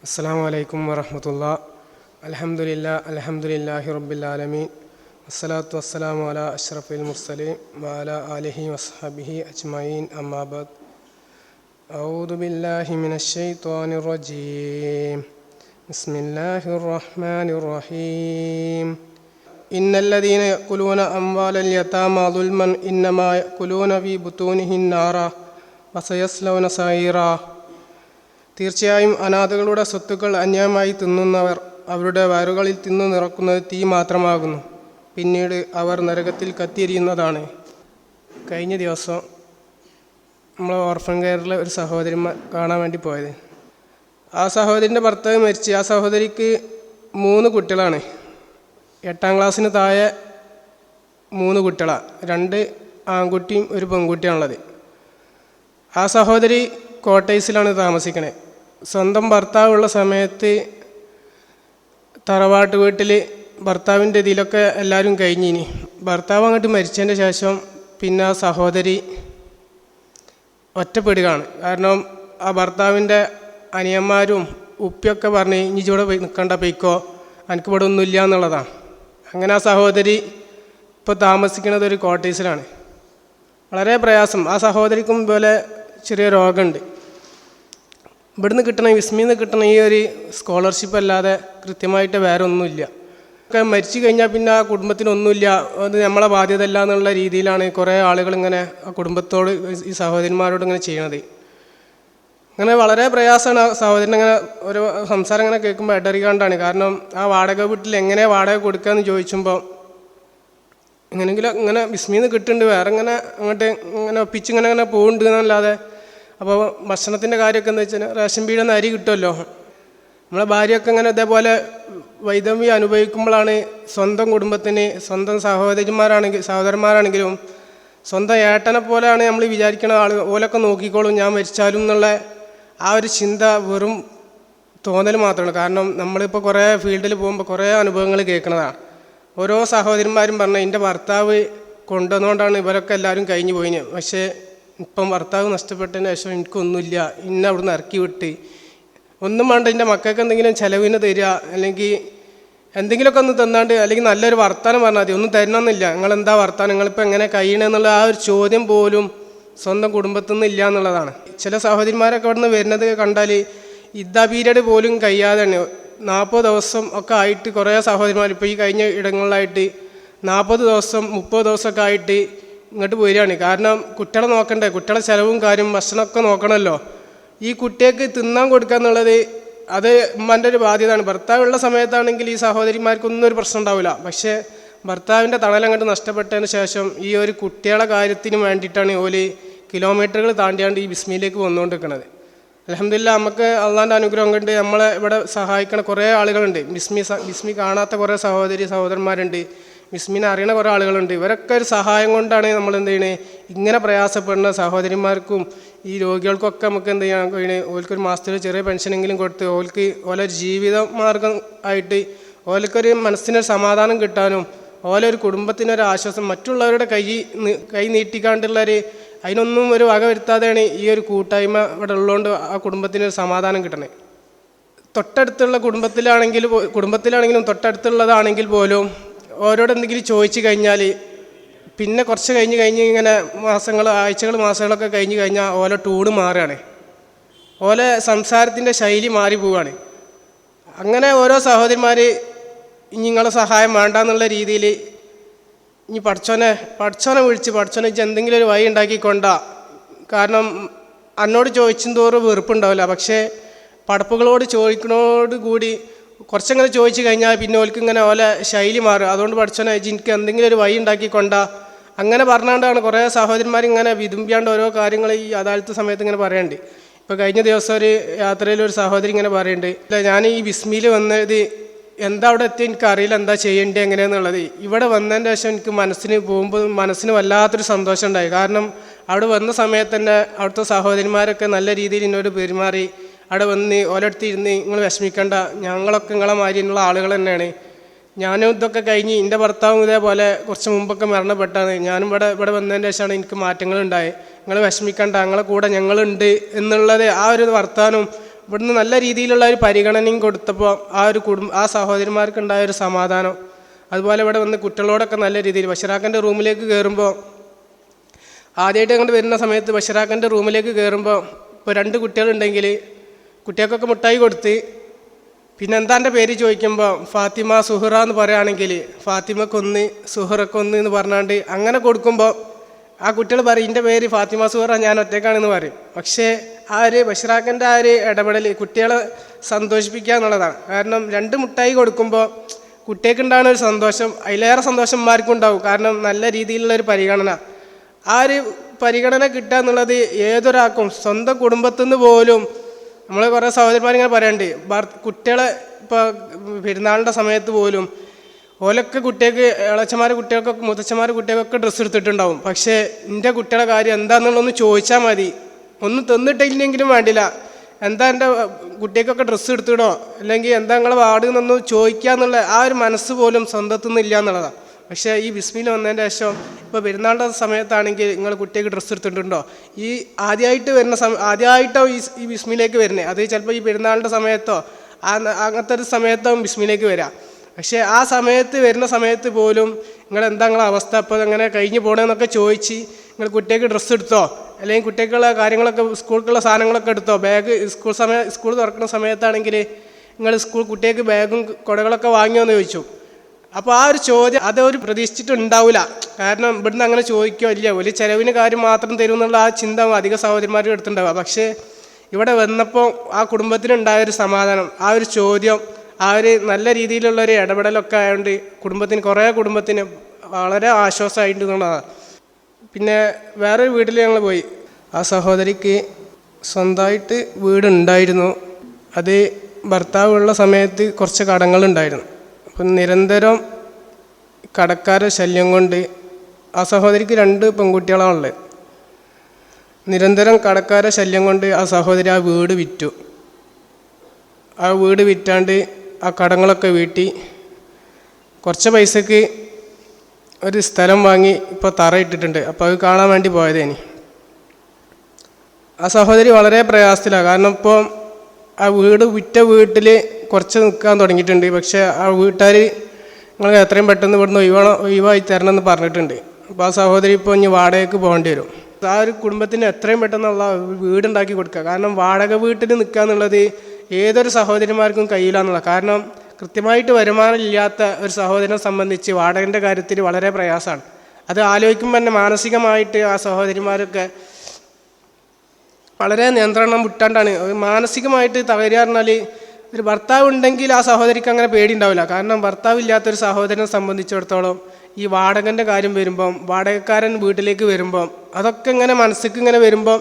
السلام عليكم ورحمة الله. الحمد لله الحمد لله رب العالمين. والصلاة والسلام على أشرف المرسلين وعلى آله وصحبه أجمعين أما بعد. أعوذ بالله من الشيطان الرجيم. بسم الله الرحمن الرحيم. إن الذين يأكلون أموال اليتامى ظلما إنما يأكلون في بطونهم نارا وسيصلون سعيرا. തീർച്ചയായും അനാഥകളുടെ സ്വത്തുക്കൾ അന്യായമായി തിന്നുന്നവർ അവരുടെ വയറുകളിൽ തിന്നു നിറക്കുന്നത് തീ മാത്രമാകുന്നു. പിന്നീട് അവർ നരകത്തിൽ കത്തിയെരിയുന്നതാണ്. കഴിഞ്ഞ ദിവസം നമ്മൾ ഓർഫൻ കെയറിലെ ഒരു സഹോദരി കാണാൻ വേണ്ടി പോയത്. ആ സഹോദരിന്റെ ഭർത്താവ് മരിച്ച്. ആ സഹോദരിക്ക് മൂന്ന് കുട്ടികളാണ്. എട്ടാം ക്ലാസ്സിന് താഴെ മൂന്ന് കുട്ടികളാണ് രണ്ട് ആൺകുട്ടിയും ഒരു പെൺകുട്ടിയാണുള്ളത്. ആ സഹോദരി കോട്ടേഴ്സിലാണ് താമസിക്കണേ. സ്വന്തം ഭർത്താവുള്ള സമയത്ത് തറവാട്ട് വീട്ടിൽ ഭർത്താവിന്റെ ഇതിലൊക്കെ എല്ലാവരും കഴിഞ്ഞിനി. ഭർത്താവ് അങ്ങോട്ട് മരിച്ചതിന്റെ ശേഷം പിന്നെ ആ സഹോദരി ഒറ്റപ്പെടുകയാണ്. കാരണം ആ ഭർത്താവിന്റെ അനിയന്മാരും ഉപ്പിയൊക്കെ പറഞ്ഞ് ഇനി ഇവിടെ നിൽക്കണ്ട പോയിക്കോ എനിക്ക് ഇവിടെ ഒന്നുമില്ല എന്നുള്ളതാണ്. അങ്ങനെ ആ സഹോദരി ഇപ്പോൾ താമസിക്കുന്നത് ഒരു കോട്ടേഴ്സിലാണ് വളരെ പ്രയാസം. ആ സഹോദരിക്കും പോലെ ചെറിയ രോഗമുണ്ട്. ഇവിടുന്ന് കിട്ടണ വിസ്മിയിൽ നിന്ന് കിട്ടണ ഈ ഒരു സ്കോളർഷിപ്പ് അല്ലാതെ കൃത്യമായിട്ട് വേറെ ഒന്നുമില്ല ഒക്കെ മരിച്ചു കഴിഞ്ഞാൽ പിന്നെ ആ കുടുംബത്തിനൊന്നുമില്ല അത് നമ്മളെ ബാധ്യത അല്ല എന്നുള്ള രീതിയിലാണ് കുറേ ആളുകൾ ഇങ്ങനെ ആ കുടുംബത്തോട് ഈ സഹോദരന്മാരോട് ഇങ്ങനെ ചെയ്യണത്. അങ്ങനെ വളരെ പ്രയാസമാണ് ആ സഹോദരൻ ഇങ്ങനെ ഒരു സംസാരം ഇങ്ങനെ കേൾക്കുമ്പോൾ ഇടറിക്കാണ്ടാണ് കാരണം ആ വാടക വീട്ടിൽ എങ്ങനെ വാടക കൊടുക്കാമെന്ന് ചോദിച്ചുമ്പോൾ എങ്ങനെയെങ്കിലും ഇങ്ങനെ വിസ്മിന്ന് കിട്ടുന്നുണ്ട് വേറെ ഇങ്ങനെ അങ്ങോട്ട് ഇങ്ങനെ ഒപ്പിച്ച് ഇങ്ങനെ ഇങ്ങനെ പോകുന്നുണ്ട് എന്നല്ലാതെ അപ്പോൾ ഭക്ഷണത്തിന്റെ കാര്യമൊക്കെ എന്ന് വെച്ചാൽ റേഷൻ നിന്ന് അരി കിട്ടുമല്ലോ. നമ്മളെ ഭാര്യയൊക്കെ ഇങ്ങനെ ഇതേപോലെ വൈദമ്യം അനുഭവിക്കുമ്പോഴാണ് സ്വന്തം കുടുംബത്തിന് സ്വന്തം സഹോദരിമാരാണെങ്കിൽ സഹോദരന്മാരാണെങ്കിലും സ്വന്തം ഏട്ടനെ പോലെയാണ് നമ്മൾ വിചാരിക്കുന്ന ആൾ ഓലൊക്കെ നോക്കിക്കോളും ഞാൻ മരിച്ചാലും എന്നുള്ള ആ ഒരു ചിന്ത വെറും തോന്നൽ മാത്രമാണ്. കാരണം നമ്മളിപ്പോൾ കുറേ ഫീൽഡിൽ പോകുമ്പോൾ കുറേ അനുഭവങ്ങൾ കേൾക്കുന്നതാണ് ഓരോ സഹോദരന്മാരും പറഞ്ഞ എന്റെ ഭർത്താവ് കൊണ്ടുവന്നുകൊണ്ടാണ് ഇവരൊക്കെ എല്ലാവരും കഴിഞ്ഞു പോയിന്. പക്ഷേ ഇപ്പം ഭർത്താവ് നഷ്ടപ്പെട്ടതിന് ശേഷം എനിക്കൊന്നുമില്ല ഇന്ന അവിടുന്ന് ഇറക്കി വിട്ട്. ഒന്നും വേണ്ട എന്റെ മക്കൾക്ക് എന്തെങ്കിലും ചിലവിന് തരിക അല്ലെങ്കിൽ എന്തെങ്കിലുമൊക്കെ ഒന്ന് തന്നാണ്ട് അല്ലെങ്കിൽ നല്ലൊരു വർത്തമാനം പറഞ്ഞാൽ മതി. ഒന്നും തരണമെന്നില്ല. നിങ്ങൾ എന്താ വർത്തമാനം നിങ്ങളിപ്പോൾ എങ്ങനെ കഴിയണമെന്നുള്ള ആ ഒരു ചോദ്യം പോലും സ്വന്തം കുടുംബത്തിൽ നിന്ന് ഇല്ല എന്നുള്ളതാണ്. ചില സഹോദരിമാരൊക്കെ അവിടെ നിന്ന് വരുന്നത് കണ്ടാൽ ഇതാ പീരീഡ് പോലും കഴിയാതെയാണ്. നാൽപ്പത് ദിവസം ഒക്കെ ആയിട്ട് കുറേ സഹോദരിമാർ ഇപ്പോൾ ഈ കഴിഞ്ഞ ഇടങ്ങളിലായിട്ട് നാൽപ്പത് ദിവസം മുപ്പത് ദിവസമൊക്കെ ആയിട്ട് ഇങ്ങോട്ട് പോരുകയാണ് കാരണം കുട്ടികളെ നോക്കണ്ടേ? കുട്ടികളെ ചിലവും കാര്യം ഭക്ഷണമൊക്കെ നോക്കണമല്ലോ. ഈ കുട്ടികൾക്ക് തിന്നാൻ കൊടുക്കുക എന്നുള്ളത് അത് ഉമ്മന്റെ ഒരു ബാധ്യതയാണ്. ഭർത്താവുള്ള സമയത്താണെങ്കിൽ ഈ സഹോദരിമാർക്കൊന്നും ഒരു പ്രശ്നം ഉണ്ടാവില്ല. പക്ഷേ ഭർത്താവിന്റെ തണലങ്ങോട്ട് നഷ്ടപ്പെട്ടതിന് ശേഷം ഈ ഒരു കുട്ടികളെ കാര്യത്തിന് വേണ്ടിയിട്ടാണ് ഓൽ കിലോമീറ്ററുകൾ താണ്ടിയാണ്ട് ഈ ബിസ്മിയിലേക്ക് വന്നുകൊണ്ടിരിക്കുന്നത് അലഹമില്ല നമുക്ക് അള്ളാന്റെ അനുഗ്രഹം കൊണ്ട് നമ്മളെ ഇവിടെ സഹായിക്കണ കുറേ ആളുകളുണ്ട്. ബിസ്മി ബിസ്മി കാണാത്ത കുറേ സഹോദരി സഹോദരന്മാരുണ്ട്. ബിസ്മിനെ അറിയണ കുറേ ആളുകളുണ്ട്. ഇവരൊക്കെ ഒരു സഹായം കൊണ്ടാണ് നമ്മൾ എന്ത് ചെയ്യണേ? ഇങ്ങനെ പ്രയാസപ്പെടുന്ന സഹോദരിമാർക്കും ഈ രോഗികൾക്കൊക്കെ നമുക്ക് എന്ത് ചെയ്യാൻ കഴിയണേ? ഓൽക്കൊരു മാസത്തിൽ ചെറിയ പെൻഷനെങ്കിലും കൊടുത്ത് ഓൽക്ക് ഓലെ ജീവിത മാർഗം ആയിട്ട് ഓൽക്കൊരു മനസ്സിനൊരു സമാധാനം കിട്ടാനും ഓലെ ഒരു കുടുംബത്തിനൊരു ആശ്വാസം മറ്റുള്ളവരുടെ കൈ കൈ നീട്ടിക്കാണ്ടുള്ളൊരു അതിനൊന്നും ഒരു വക വരുത്താതെയാണ് ഈ ഒരു കൂട്ടായ്മ ഇവിടെ ഉള്ളതുകൊണ്ട് ആ കുടുംബത്തിനൊരു സമാധാനം കിട്ടണേ. തൊട്ടടുത്തുള്ള കുടുംബത്തിലാണെങ്കിൽ കുടുംബത്തിലാണെങ്കിലും തൊട്ടടുത്തുള്ളതാണെങ്കിൽ പോലും ഓരോട് എന്തെങ്കിലും ചോദിച്ചു കഴിഞ്ഞാൽ പിന്നെ കുറച്ച് കഴിഞ്ഞ് കഴിഞ്ഞ് ഇങ്ങനെ മാസങ്ങൾ ആഴ്ചകൾ മാസങ്ങളൊക്കെ കഴിഞ്ഞ് കഴിഞ്ഞാൽ ഓല ടൂണ് മാറുകയാണ്. ഓല സംസാരത്തിന്റെ ശൈലി മാറി പോവുകയാണ്. അങ്ങനെ ഓരോ സഹോദരിമാർ നിങ്ങളെ സഹായം വേണ്ട എന്നുള്ള രീതിയിൽ ഇനി പഠിച്ചോനെ പഠിച്ചോനെ വിളിച്ച് പഠിച്ചോനെ വെച്ച് എന്തെങ്കിലും ഒരു വഴി ഉണ്ടാക്കിക്കൊണ്ടാ കാരണം എന്നോട് ചോദിച്ചും തോറും വെറുപ്പുണ്ടാവില്ല. പക്ഷേ പടപ്പുകളോട് ചോദിക്കണോട് കൂടി കുറച്ചങ്ങനെ ചോദിച്ചു കഴിഞ്ഞാൽ പിന്നെ ഓൽക്ക് ഇങ്ങനെ ഓലെ ശൈലി മാറും. അതുകൊണ്ട് പഠിച്ചോനെ എനിക്ക് എന്തെങ്കിലും ഒരു വഴി ഉണ്ടാക്കിക്കൊണ്ട അങ്ങനെ പറഞ്ഞുകൊണ്ടാണ് കുറേ സഹോദരന്മാർ ഇങ്ങനെ വിതുമ്പിയാണ്ട് ഓരോ കാര്യങ്ങൾ ഈ അദാലത്ത് സമയത്ത് ഇങ്ങനെ പറയണ്ട്. ഇപ്പോൾ കഴിഞ്ഞ ദിവസം ഒരു യാത്രയിൽ ഒരു സഹോദരി ഇങ്ങനെ പറയുന്നുണ്ട് ഞാൻ ഈ ബിസ്മിയിൽ വന്നത് എന്താ അവിടെ എത്തി എനിക്ക് അറിയില്ല എന്താ ചെയ്യേണ്ടത് എങ്ങനെയാണെന്നുള്ളത് ഇവിടെ വന്നതിന്റെ ശേഷം എനിക്ക് മനസ്സിന് പോകുമ്പോൾ മനസ്സിന് വല്ലാത്തൊരു സന്തോഷം ഉണ്ടായി കാരണം അവിടെ വന്ന സമയത്ത് തന്നെ അവിടുത്തെ സഹോദരിമാരൊക്കെ നല്ല രീതിയിൽ എന്നോട് പെരുമാറി. അവിടെ വന്ന് ഓരോരുത്തർ ഇരുന്ന് നിങ്ങൾ വിഷമിക്കണ്ട. ഞങ്ങളൊക്കെ നിങ്ങളെ മാതിരിയുള്ള ആളുകൾ തന്നെയാണ്. ഞാനും ഇതൊക്കെ കഴിഞ്ഞ് എന്റെ ഭർത്താവും ഇതേപോലെ കുറച്ച് മുമ്പൊക്കെ മരണപ്പെട്ടാണ്. ഞാനും ഇവിടെ ഇവിടെ വന്നതിന് ശേഷമാണ് എനിക്ക് മാറ്റങ്ങൾ ഉണ്ടായത് നിങ്ങൾ വിഷമിക്കണ്ട ഞങ്ങളെ കൂടെ ഞങ്ങളുണ്ട് എന്നുള്ളത് ആ ഒരു വർത്താനവും ഇവിടുന്ന് നല്ല രീതിയിലുള്ള ഒരു പരിഗണനയും കൊടുത്തപ്പോൾ ആ ഒരു കുടുംബ ആ സഹോദരന്മാർക്കുണ്ടായ ഒരു സമാധാനം. അതുപോലെ ഇവിടെ വന്ന് കുട്ടികളോടൊക്കെ നല്ല രീതിയിൽ ബഷറാക്കന്റെ റൂമിലേക്ക് കയറുമ്പോൾ ആദ്യമായിട്ട് അങ്ങോട്ട് വരുന്ന സമയത്ത് ബഷറാക്കന്റെ റൂമിലേക്ക് കയറുമ്പോൾ ഇപ്പോൾ രണ്ട് കുട്ടികളുണ്ടെങ്കിൽ കുട്ടികൾക്കൊക്കെ മുട്ടായി കൊടുത്ത് പിന്നെ എന്താ എന്റെ പേര് ചോദിക്കുമ്പോൾ ഫാത്തിമ സുഹറ എന്ന് പറയുകയാണെങ്കിൽ ഫാത്തിമക്കൊന്ന് സുഹറക്കൊന്ന് എന്ന് പറഞ്ഞാണ്ട് അങ്ങനെ കൊടുക്കുമ്പോൾ ആ കുട്ടികൾ പറയും എന്റെ പേര് ഫാത്തിമ സുഹറ ഞാൻ ഒറ്റക്കാണെന്ന് പറയും. പക്ഷേ ആ ഒരു ബഷറാക്കന്റെ ആ ഒരു ഇടപെടൽ കുട്ടികളെ സന്തോഷിപ്പിക്കുക എന്നുള്ളതാണ്. കാരണം രണ്ട് മുട്ടായി കൊടുക്കുമ്പോൾ കുട്ടികൾക്ക് ഉണ്ടാകുന്ന ഒരു സന്തോഷം അതിലേറെ സന്തോഷന്മാർക്കും ഉണ്ടാവും. കാരണം നല്ല രീതിയിലുള്ള ഒരു പരിഗണന. ആ ഒരു പരിഗണന കിട്ടുക എന്നുള്ളത് ഏതൊരാൾക്കും സ്വന്തം കുടുംബത്തിൽ നിന്ന് പോലും നമ്മൾ കുറേ സഹോദരന്മാരിങ്ങനെ പറയാണ്ട് ഭർ- കുട്ടികളെ ഇപ്പോൾ പെരുന്നാളിന്റെ സമയത്ത് പോലും ഓലൊക്കെ കുട്ടികൾക്ക് ഇളച്ചന്മാർ കുട്ടികൾക്കൊക്കെ മുത്തച്ഛന്മാർ കുട്ടികൾക്കൊക്കെ ഡ്രസ്സ് എടുത്തിട്ടുണ്ടാവും. പക്ഷേ എന്റെ കുട്ടിയുടെ കാര്യം എന്താണെന്നുള്ളതൊന്ന് ചോദിച്ചാൽ മതി. ഒന്നും തന്നിട്ടില്ലെങ്കിലും വേണ്ടില്ല. എന്താ എന്റെ കുട്ടികൾക്കൊക്കെ ഡ്രസ്സ് എടുത്തിടോ അല്ലെങ്കിൽ എന്താ നിങ്ങളെ വാർഡ് നിന്നൊന്ന് ചോദിക്കുക എന്നുള്ള ആ ഒരു മനസ്സ് പോലും സ്വന്തത്തുനിന്നില്ല നിന്ന് എന്നുള്ളതാണ് പക്ഷേ ഈ ബിസ്മിയിൽ വന്നതിന്റെ ശേഷം ഇപ്പോൾ പെരുന്നാളിന്റെ സമയത്താണെങ്കിൽ നിങ്ങൾ കുട്ടിക്ക് ഡ്രസ്സ് എടുത്തിട്ടുണ്ടോ? ഈ ആദ്യമായിട്ട് വരുന്ന സമ ആദ്യമായിട്ടോ ഈ ഈ ബിസ്മിയിലേക്ക് വരുന്നത് അത് ചിലപ്പോൾ ഈ പെരുന്നാളിന്റെ സമയത്തോ ആ അങ്ങനത്തെ ഒരു സമയത്തോ ബിസ്മിയിലേക്ക് വരാം. പക്ഷേ ആ സമയത്ത് വരുന്ന സമയത്ത് പോലും നിങ്ങൾ എന്താ നിങ്ങളെ അവസ്ഥ? അപ്പോൾ അങ്ങനെ കഴിഞ്ഞ് പോകണമെന്നൊക്കെ ചോദിച്ച് നിങ്ങൾ കുട്ടിക്ക് ഡ്രസ്സ് എടുത്തോ? അല്ലെങ്കിൽ കുട്ടിക്കുള്ള കാര്യങ്ങളൊക്കെ സ്കൂൾക്കുള്ള സാധനങ്ങളൊക്കെ എടുത്തോ? ബാഗ് സ്കൂൾ സമയം സ്കൂൾ തുറക്കുന്ന സമയത്താണെങ്കിൽ നിങ്ങൾ സ്കൂൾ കുട്ടികൾക്ക് ബാഗും കുടകളൊക്കെ വാങ്ങിയോ എന്ന് ചോദിച്ചു. അപ്പോൾ ആ ഒരു ചോദ്യം അത് അവർ പ്രതീക്ഷിച്ചിട്ടുണ്ടാവില്ല കാരണം ഇവിടുന്ന് അങ്ങനെ ചോദിക്കോ ഇല്ല ചിലവിന് കാര്യം മാത്രം തരും എന്നുള്ള ആ ചിന്ത അധിക സഹോദരിമാരും എടുത്തിട്ടുണ്ടാവുക പക്ഷേ ഇവിടെ വന്നപ്പോൾ ആ കുടുംബത്തിനുണ്ടായ ഒരു സമാധാനം ആ ഒരു ചോദ്യം ആ ഒരു നല്ല രീതിയിലുള്ള ഒരു ഇടപെടലൊക്കെ ആയതുകൊണ്ട് കുടുംബത്തിന് കുറേ കുടുംബത്തിന് വളരെ ആശ്വാസമായിട്ട് എന്നുള്ളതാണ്. പിന്നെ വേറൊരു വീട്ടിൽ ഞങ്ങൾ പോയി. ആ സഹോദരിക്ക് സ്വന്തമായിട്ട് വീടുണ്ടായിരുന്നു. അത് ഭർത്താവുള്ള സമയത്ത് കുറച്ച് കടങ്ങളുണ്ടായിരുന്നു. അപ്പം നിരന്തരം കടക്കാരെ ശല്യം കൊണ്ട് ആ സഹോദരിക്ക് രണ്ട് പെൺകുട്ടികളാണുള്ളത്. നിരന്തരം കടക്കാരെ ശല്യം കൊണ്ട് ആ സഹോദരി ആ വീട് വിറ്റു. ആ വീട് വിറ്റാണ്ട് ആ കടങ്ങളൊക്കെ വീട്ടി കുറച്ച് പൈസക്ക് ഒരു സ്ഥലം വാങ്ങി ഇപ്പോൾ തറ ഇട്ടിട്ടുണ്ട്. അപ്പോൾ അത് കാണാൻ വേണ്ടി പോയതേനി. ആ സഹോദരി വളരെ പ്രയാസത്തിലാണ്. കാരണം ഇപ്പോൾ ആ വീട് വിറ്റ വീട്ടിൽ കുറച്ച് നിൽക്കാൻ തുടങ്ങിയിട്ടുണ്ട്. പക്ഷേ ആ വീട്ടുകാർ നിങ്ങൾ എത്രയും പെട്ടെന്ന് ഇവിടുന്ന് ഒഴിവാണോ ഒഴിവായി തരണം എന്ന് പറഞ്ഞിട്ടുണ്ട്. അപ്പോൾ ആ സഹോദരി ഇപ്പോൾ ഇനി വാടകയ്ക്ക് പോകേണ്ടി വരും. ആ ഒരു കുടുംബത്തിന് എത്രയും പെട്ടെന്നുള്ള വീടുണ്ടാക്കി കൊടുക്കുക. കാരണം വാടക വീട്ടിൽ നിൽക്കുക എന്നുള്ളത് ഏതൊരു സഹോദരിമാർക്കും കഴിയില്ല കാരണം കൃത്യമായിട്ട് വരുമാനമില്ലാത്ത ഒരു സഹോദരനെ സംബന്ധിച്ച് വാടകന്റെ കാര്യത്തിൽ വളരെ പ്രയാസമാണ്. അത് ആലോചിക്കുമ്പോൾ തന്നെ മാനസികമായിട്ട് ആ സഹോദരിമാരൊക്കെ വളരെ നിയന്ത്രണം വിട്ടാണ്ടാണ്. മാനസികമായിട്ട് തകരുക പറഞ്ഞാൽ ഒരു ഭർത്താവ് ഉണ്ടെങ്കിൽ ആ സഹോദരിക്ക് അങ്ങനെ പേടിയുണ്ടാവില്ല. കാരണം ഭർത്താവ് ഇല്ലാത്തൊരു സഹോദരനെ സംബന്ധിച്ചിടത്തോളം ഈ വാടകന്റെ കാര്യം വരുമ്പം വാടകക്കാരൻ വീട്ടിലേക്ക് വരുമ്പം അതൊക്കെ ഇങ്ങനെ മനസ്സിക്ക് ഇങ്ങനെ വരുമ്പം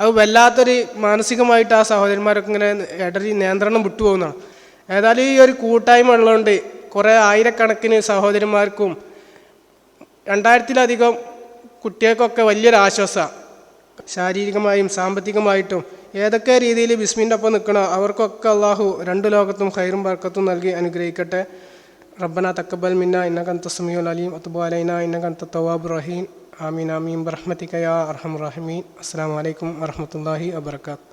അത് വല്ലാത്തൊരു മാനസികമായിട്ട് ആ സഹോദരന്മാരൊക്കെ ഇങ്ങനെ ഇടറി നിയന്ത്രണം വിട്ടുപോകുന്നതാണ്. ഏതായാലും ഈ ഒരു കൂട്ടായ്മ ഉള്ളതുകൊണ്ട് കുറേ ആയിരക്കണക്കിന് സഹോദരന്മാർക്കും രണ്ടായിരത്തിലധികം കുട്ടികൾക്കൊക്കെ വലിയൊരു ആശ്വാസമാണ്. ശാരീരികമായും സാമ്പത്തികമായിട്ടും ഏതൊക്കെ രീതിയിൽ ബിസ്മിന്റെ ഒപ്പം നിൽക്കണോ അവർക്കൊക്കെ അള്ളാഹു രണ്ട് ലോകത്തും ഹൈറും ബർക്കത്തും നൽകി അനുഗ്രഹിക്കട്ടെ. റബ്ബന തക്കബൽ മിന്ന ഇന്ന കന്ത സമീഉൽ അലീം അത്തുബു അലൈന ഇന്ന കന്ത തവാബ് റഹീം. ആമീൻ ആമീൻ. ബറഹ്മതിക യാ അർഹം റഹീമീൻ. അസ്സാം വലൈക്കും വറഹമത്തല്ലാഹി വബർക്കാത്തു